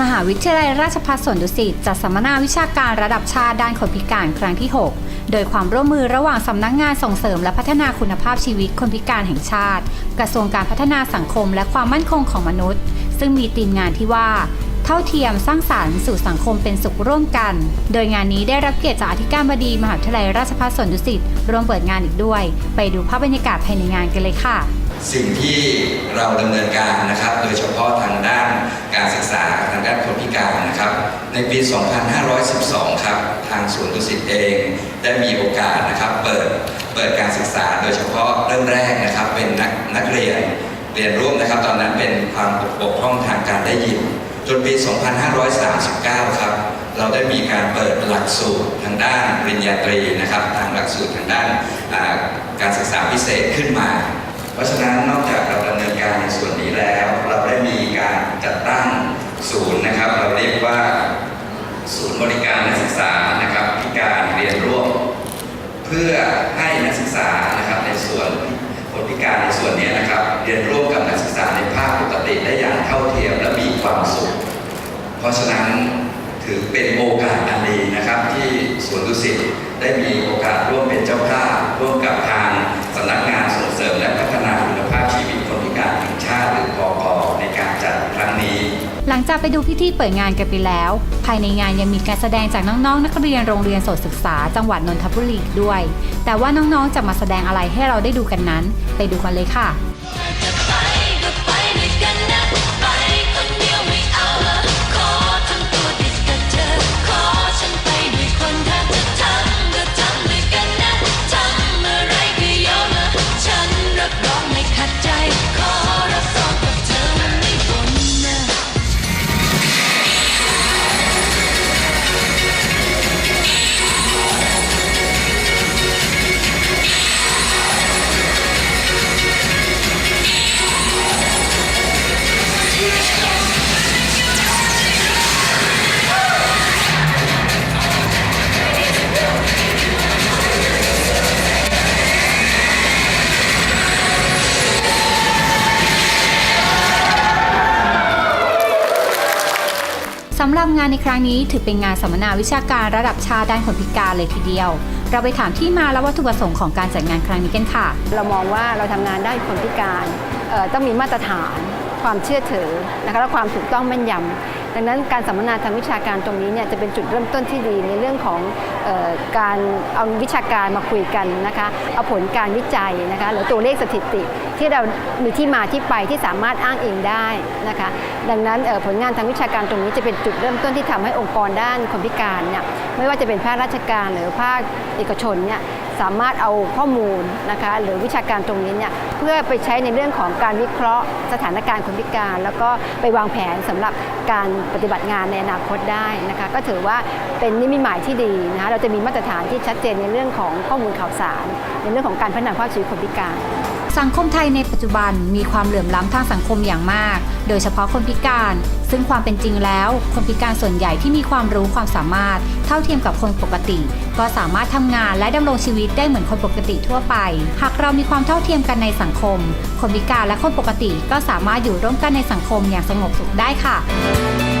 มหาวิทยาลัยราชภัฏสวนดุสิตจัดสัมมนาวิชาการระดับชาติด้านคนพิการครั้งที่ 6 โดยความร่วมมือระหว่างสำนักงานส่งเสริมและพัฒนาคุณภาพชีวิตคนพิการแห่งชาติ กระทรวงการพัฒนาสังคมและความมั่นคงของมนุษย์ ซึ่งมีธีมงานที่ว่า เท่าเทียมสร้างสารรค์สู่สังคมเป็นสุขร่วมกัน โดยงานนี้ได้รับเกียรติจากอธิการบดีมหาวิทยาลัยราชภัฏสวนดุสิตร่วมเปิดงานอีกด้วย ไปดูภาพบรรยากาศภายในงานกันเลยค่ะ สิ่งที่เราดำเนินการนะครับ โดยเฉพาะทางด้านการศึกษาทางด้านคนพิการนะครับ ในปี 2512 ครับ ทางศูนย์ดุสิตเองได้มีโอกาสนะครับ เปิดเปิดการศึกษา โดยเฉพาะเริ่มแรกนะครับ เป็นนักนักเรียนเรียนร่วมนะครับ ตอนนั้นเป็นความบกพร่องทางการได้ยิน จนปี 2539 ครับเราได้มีการเปิดหลักสูตรทางด้านปริญญาตรีนะครับ ทางหลักสูตรทางด้านการศึกษาพิเศษขึ้นมา เพราะฉะนั้นนอกจากเราดำเนินการในส่วนนี้แล้ว เราได้มีการจัดตั้งศูนย์นะครับ เราเรียกว่าศูนย์บริการนักศึกษานะครับพิการเรียนร่วม เพื่อให้นักศึกษานะครับในส่วนคนพิการในส่วนนี้นะครับ เรียนร่วมกับนักศึกษาในภาคปกติได้อย่างเท่าเทียมและมีความสุข เพราะฉะนั้นถือเป็นโอกาสอันดีนะครับที่สวนดุสิตได้มีโอกาส จากไปดูพิธีเปิดงานกันไปแล้ว ภายในงานยังมีการแสดงจากน้องๆนักเรียนโรงเรียนโสตศึกษาจังหวัดนนทบุรีด้วย แต่ว่าน้องๆจะมาแสดงอะไรให้เราได้ดูกันนั้น ไปดูกันเลยค่ะำหรับงานในครั้งนี้ถือเป็นงานสัมมนาวิชาการระดับชาติด้านคนพิการเลยทีเดียว เราไปถามที่มาและวัตถุประสงค์ของการจัดงานครั้งนี้กันค่ะ เรามองว่าเราทำงานด้านคนพิการเอ่อต้องมีมาตรฐาน ความเชื่อถือนะคะและความถูกต้องแม่นยำ ดังนั้นการสัมมนาทางวิชาการตรงนี้เนี่ยจะเป็นจุดเริ่มต้นที่ดีในเรื่องของออการเอาวิชาการมาคุยกันนะคะเอาผลการวิจัยนะคะหรือตัวเลขสถิติที่เรามีที่มาที่ไปที่สามารถอ้างอิงได้นะคะดังนั้นผลงานทางวิชาการตรงนี้จะเป็นจุดเริ่มต้นที่ทำให้องค์กรด้านคนพิการเนี่ยไม่ว่าจะเป็นภาคราชการหรือภาคเอกชนเนี่ยสามารถเอาข้อมูลนะคะหรือวิชาการตรงนี้เนี่ยเพื่อไปใช้ในเรื่องของการวิเคราะห์สถานการณ์คนพิ การ แล้วก็ไปวางแผนสำหรับการปฏิบัติงานในอนาคตได้นะคะก็ถือว่าเป็นนิมิตหมายที่ดีนะคะเราจะมีมาตรฐานที่ชัดเจนในเรื่องของข้อมูลข่าวสาร ในเรื่องของการพัฒนาภาพชีวิตคนพิการ สังคมไทยในปัจจุบันมีความเหลื่อมล้ำทางสังคมอย่างมาก โดยเฉพาะคนพิการ ซึ่งความเป็นจริงแล้ว คนพิการส่วนใหญ่ที่มีความรู้ความสามารถ เท่าเทียมกับคนปกติ ก็สามารถทำงานและดำรงชีวิตได้เหมือนคนปกติทั่วไป หากเรามีความเท่าเทียมกันในสังคม คนพิการและคนปกติก็สามารถอยู่ร่วมกันในสังคมอย่างสงบสุขได้ค่ะ